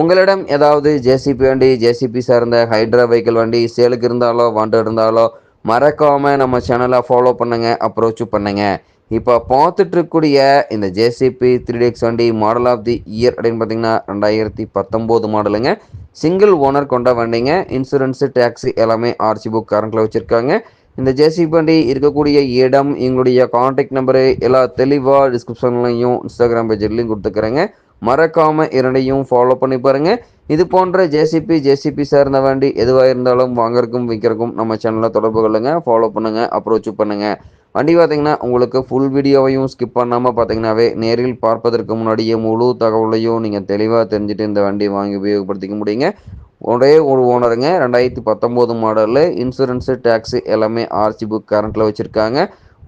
உங்களிடம் ஏதாவது ஜேசிபி வண்டி ஜேசிபி சார்ந்த ஹைட்ரா வெஹிக்கிள் வண்டி சேலுக்கு இருந்தாலோ வாண்டட் இருந்தாலோ மறக்காமல் நம்ம சேனலை ஃபாலோ பண்ணுங்க அப்ரோச்சும் பண்ணுங்கள் இப்போ பார்த்துட்ருக்கக்கூடிய இந்த ஜேசிபி த்ரீ டெக்ஸ் வண்டி மாடல் ஆஃப் தி இயர் அப்படின்னு பார்த்தீங்கன்னா ரெண்டாயிரத்தி பத்தொம்போது மாடலுங்க சிங்கிள் ஓனர் கொண்ட வண்டிங்க. இன்சூரன்ஸு டேக்ஸி எல்லாமே ஆர்சி புக் கரண்ட்டில் வச்சுருக்காங்க. இந்த ஜேசிபி வண்டி இருக்கக்கூடிய இடம் எங்களுடைய காண்டாக்ட் நம்பரு எல்லா தெளிவாக டிஸ்கிரிப்ஷன்லையும் இன்ஸ்டாகிராம் பேஜ்லையும் கொடுத்துக்கிறேங்க. மறக்காமல் இரண்டையும் ஃபாலோ பண்ணி பாருங்கள் இது போன்ற ஜேசிபி ஜேசிபி சார்ந்த வண்டி எதுவாக இருந்தாலும் வாங்குறதுக்கும் விற்கிறக்கும் நம்ம சேனலில் தொடர்பு கொள்ளுங்க ஃபாலோ பண்ணுங்கள் அப்ரோச் பண்ணுங்கள் வண்டி பார்த்தீங்கன்னா உங்களுக்கு ஃபுல் வீடியோவையும் ஸ்கிப் பண்ணாமல் பார்த்தீங்கன்னாவே நேரில் பார்ப்பதற்கு முன்னாடியே முழு தகவலையும் நீங்கள் தெளிவாக தெரிஞ்சுட்டு இந்த வண்டி வாங்கி உபயோகப்படுத்திக்க முடியுங்க. ஒரே ஒரு ஓனருங்க ரெண்டாயிரத்தி பத்தொம்போது மாடலில் இன்சூரன்ஸு டேக்ஸு எல்லாமே ஆர்சி புக் கரண்ட்டில் வச்சுருக்காங்க.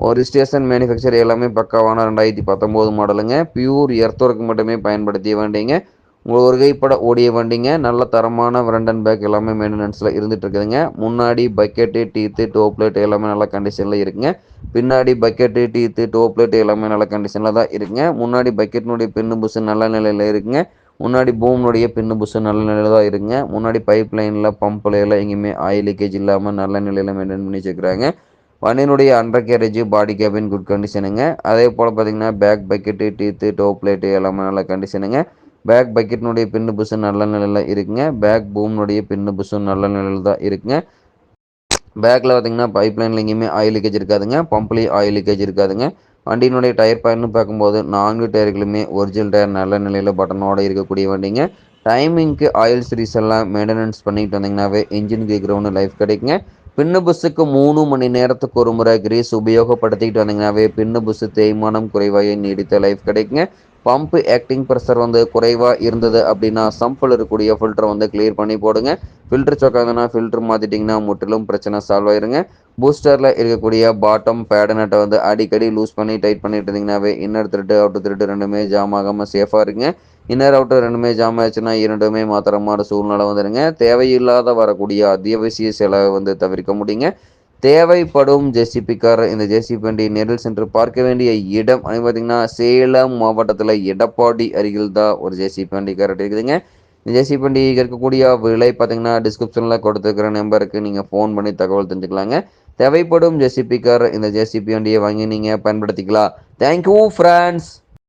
ஒரு ஸ்டேஷன் மேனுஃபேக்சர் எல்லாமே பக்காவான ரெண்டாயிரத்தி பத்தொம்போது மாடலுங்க பியூர் ஒர்க் மட்டுமே பயன்படுத்திய வண்டிங்க. ஒரு கைப்பட ஓடிய வண்டிங்க. நல்ல தரமான ஃப்ரண்ட் அண்ட் பேக் எல்லாமே மெயின்டெனன்ஸில் இருந்துட்டு இருக்குதுங்க. முன்னாடி பக்கெட்டு டீத்து டோப் பிளேட் எல்லாமே நல்ல கண்டிஷனில் இருக்குங்க. பின்னாடி பக்கெட்டு டீத்து டோப் பிளேட் எல்லாமே நல்ல கண்டிஷனில் தான் இருக்குங்க. முன்னாடி பக்கெட்டினுடைய பின்னு புஷு நல்ல நிலையில் இருக்குங்க. முன்னாடி பூமினுடைய பின்னு புஷு நல்ல நிலையில் தான் இருக்குங்க. முன்னாடி பைப் லைனில் பம்பில் எல்லாம் எங்கேயுமே ஆயில் லீக்கேஜ் இல்லாமல் நல்ல நிலையில் மெயின்டைன் பண்ணி வச்சுக்கிறாங்க வண்டியினுடைய under carriage body cabin good கண்டிஷனுங்க அதே போல் பார்த்தீங்கன்னா back bucket teeth top plate எல்லாமே நல்ல கண்டிஷனுங்க பேக் பக்கெட்டினுடைய பின்னு புஷு நல்ல நிலையில் இருக்குங்க. பேக் பூம்னுடைய பின்னு புஷும் நல்ல நிலையில் தான் இருக்குங்க. பேக்கில் பார்த்தீங்கன்னா பைப் லைனில் எங்கேயுமே ஆயில் லீக்கேஜ் இருக்காதுங்க. பம்ப்லேயும் ஆயில் லீக்கேஜ் இருக்காதுங்க. வண்டியினுடைய டயர் பயன்னு பார்க்கும்போது நான்கு டயர்களுமே ஒரிஜினல் டயர் நல்ல நிலையில் பட்டனோடு இருக்கக்கூடிய வண்டிங்க. டைமிங்க்கு ஆயில் சீரிஸ் எல்லாம் மெயின்டெனன்ஸ் பண்ணிட்டு வந்தீங்கன்னாவே இன்ஜின் கேட்குறவனு லைஃப் கிடைக்குங்க. பின்னு புஸ்ஸுக்கு மூணு மணி நேரத்துக்கு ஒரு முறை கிரீஸ் உபயோகப்படுத்திக்கிட்டு வந்தீங்கன்னாவே பின்னு புஸ்ஸு தேய்மானம் குறைவாக நீடித்த லைஃப் கிடைக்குங்க. பம்பு ஆக்டிங் ப்ரெஷர் வந்து குறைவாக இருந்தது அப்படின்னா சம்பில் இருக்கக்கூடிய ஃபில்டரை வந்து கிளியர் பண்ணி போடுங்க. ஃபில்டர் சொக்காதுன்னா ஃபில்டர் மாற்றிட்டிங்கன்னா முற்றிலும் பிரச்சனை சால்வ் ஆயிருங்க. பூஸ்டரில் இருக்கக்கூடிய பாட்டம் பேடனட்டை வந்து அடிக்கடி லூஸ் பண்ணி டைட் பண்ணிட்டு இருந்தீங்கன்னாவே இன்னர் திருட்டு அவுட் திருட்டு ரெண்டுமே ஜாம் ஆகாமல் சேஃபாக இருக்குங்க. இன்னர் அவுட்டர் ரெண்டுமே ஜாம் ஆச்சுன்னா இரண்டுமே மாத்திரமான சூழ்நிலை வந்துடுங்க தேவையில்லாத வரக்கூடிய அத்தியாவசிய செலவை வந்து தவிர்க்க முடியுங்க. தேவைப்படும் ஜெசிபிக்கார் கார் இந்த ஜெசிபி வண்டி நேரில் சென்று பார்க்க வேண்டிய இடம் பார்த்தீங்கன்னா சேலம் மாவட்டத்தில் எடப்பாடி அருகில் தான் ஒரு ஜேசிபி வண்டி இருக்குதுங்க. இந்த ஜெசிபி வண்டி இருக்கக்கூடிய விலை பார்த்தீங்கன்னா டிஸ்கிரிப்ஷனில் கொடுத்துருக்கிற நம்பருக்கு நீங்கள் ஃபோன் பண்ணி தகவல் தெரிஞ்சுக்கலாங்க. தேவைப்படும் ஜெசிபிக்கார் கார் இந்த ஜேசிபி வண்டியை வாங்கி நீங்கள் பயன்படுத்திக்கலாம். Thank you France